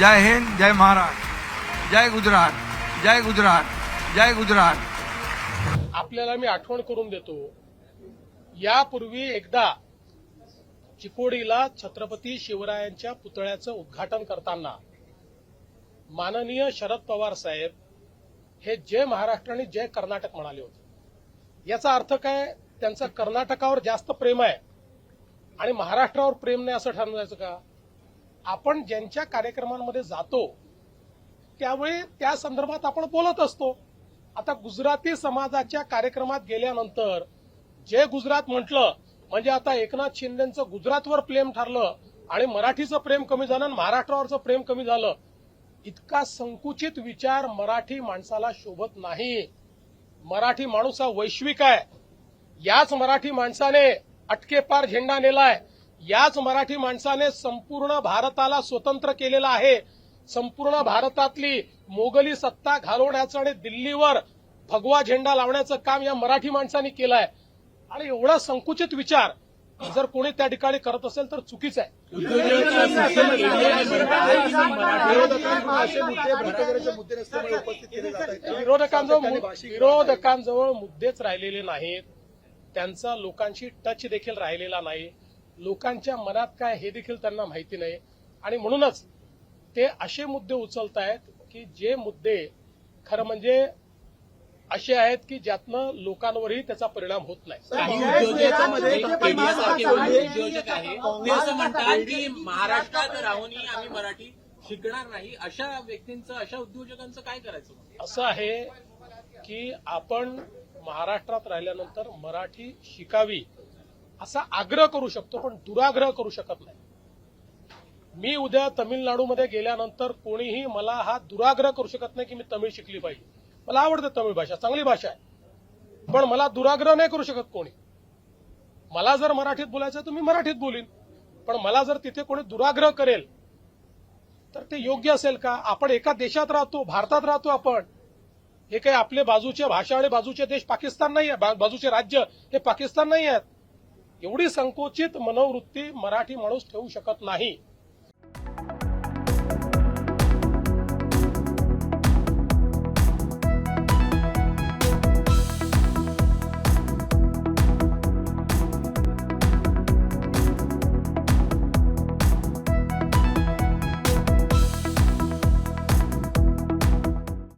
जय हिंद जय महाराष्ट्र जय गुजरात जय गुजरात जय गुजरात. आपल्याला मी आठवण करून देतो यापूर्वी एकदा चिकोडीला छत्रपती शिवरायांच्या पुतळ्याचं उद्घाटन करताना माननीय शरद पवार साहेब हे जय महाराष्ट्र आणि जय कर्नाटक म्हणाले होते. याचा अर्थ काय? त्यांचं कर्नाटकावर जास्त प्रेम आहे आणि महाराष्ट्रावर प्रेम नाही असं ठरवायचं का? आपण ज्यांच्या कार्यक्रमांमध्ये जातो त्यावेळी त्या संदर्भात आपण बोलत असतो. आता गुजराती समाजाच्या कार्यक्रमात गेल्यानंतर जे गुजरात म्हटलं म्हणजे आता एकनाथ शिंदेचं गुजरातवर प्रेम ठरलं आणि मराठीचं प्रेम कमी झालं आणि महाराष्ट्रावरचं प्रेम कमी झालं इतका संकुचित विचार मराठी माणसाला शोभत नाही. मराठी माणूस हा वैश्विक आहे. याच मराठी माणसाने अटकेपार झेंडा नेलाय. याच मराठी माणसाने संपूर्ण भारताला स्वतंत्र केलेलं आहे. संपूर्ण भारतातली मोगली सत्ता घालवण्याचं आणि दिल्लीवर भगवा झेंडा लावण्याचं काम या मराठी माणसांनी केलंय आणि एवढा संकुचित विचार जर कोणी त्या ठिकाणी करत असेल तर चुकीच आहे. विरोधकांजवळ विरोधकांजवळ मुद्देच राहिलेले नाहीत. त्यांचा लोकांशी टच देखील राहिलेला नाही. लोकांच्या मनात काय हे देखील त्यांना माहिती नाही. आणि म्हणूनच ते असे मुद्दे उचलत आहेत की जे मुद्दे खरं म्हणजे असे आहेत की ज्यातनं लोकांवरही त्याचा परिणाम होत नाही. काही उद्योजकांमध्ये मीडियासारखे उद्योजक आहे. ते असं म्हणतात की महाराष्ट्रात राहूनही आम्ही मराठी शिकणार नाही. अशा व्यक्तींचं अशा उद्योजकांचं काय करायचं असं आहे की आपण महाराष्ट्रात राहिल्यानंतर मराठी शिकावी असा आग्रह करू शकतो पण दुराग्रह करू शकत नाही. मी उद्या तमिळनाडूमध्ये गेल्यानंतर कोणीही मला हा दुराग्रह करू शकत नाही की मी तमिळ शिकली पाहिजे. मला आवडते तमिळ भाषा चांगली भाषा आहे. पण मला दुराग्रह नाही करू शकत कोणी. मला जर मराठीत बोलायचं तर मी मराठीत बोलीन. पण मला जर तिथे कोणी दुराग्रह करेल तर ते योग्य असेल का? आपण एका देशात राहतो भारतात राहतो आपण. हे काही आपले बाजूचे भाषा आणि बाजूचे देश पाकिस्तान नाही आहे. बाजूचे राज्य हे पाकिस्तान नाही आहेत. एवढी संकोचित मनोवृत्ती मराठी माणूस ठेवू शकत नाही.